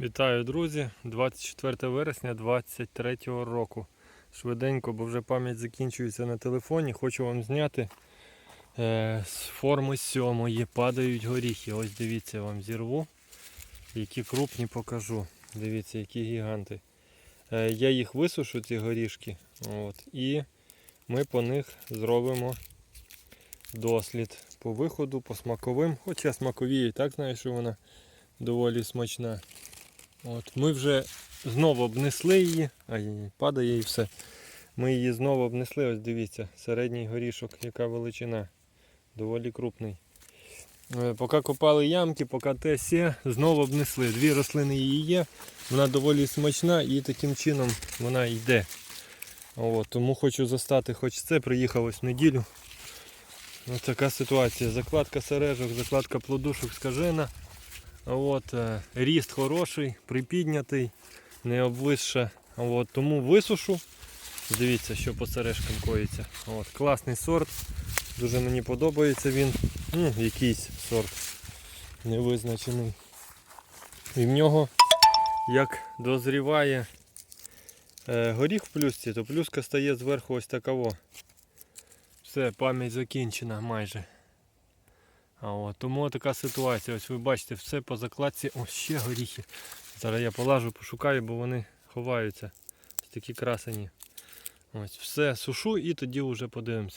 Вітаю, друзі! 24 вересня 2023 року. Швиденько, бо вже пам'ять закінчується на телефоні. Хочу вам зняти е, з форми сьомої падають горіхи. Ось дивіться, я вам зірву. Які крупні покажу. Дивіться, які гіганти. Е, я їх висушу, ці горішки. От, і ми по них зробимо дослід по виходу, по смаковим. Хоча смакові і так знаю, що вона доволі смачна. От, Ми вже знову обнесли її, ай, падає і все. Ми її знову обнесли, ось дивіться, середній горішок, яка величина, доволі крупний. Е, Поки копали ямки, поки те сє, знову обнесли. Дві рослини її є, вона доволі смачна і таким чином вона йде. От, тому хочу застати хоч це, приїхав ось в неділю. Ось така ситуація. Закладка сережок, закладка плодушок скажена. От, е, ріст хороший, припіднятий, не обвисше. От, тому висушу. Дивіться, що по сережкам коїться. От, класний сорт. Дуже мені подобається він. Ну, якийсь сорт невизначений. І в нього, як дозріває е, горіх в плюсці, то плюска стає зверху ось такого. Все, пам'ять закінчена майже. От, тому така ситуація. Ось ви бачите, все по закладці. О, ще горіхи. Зараз я полажу, пошукаю, бо вони ховаються. Ось такі красені. Ось, все сушу і тоді вже подивимося.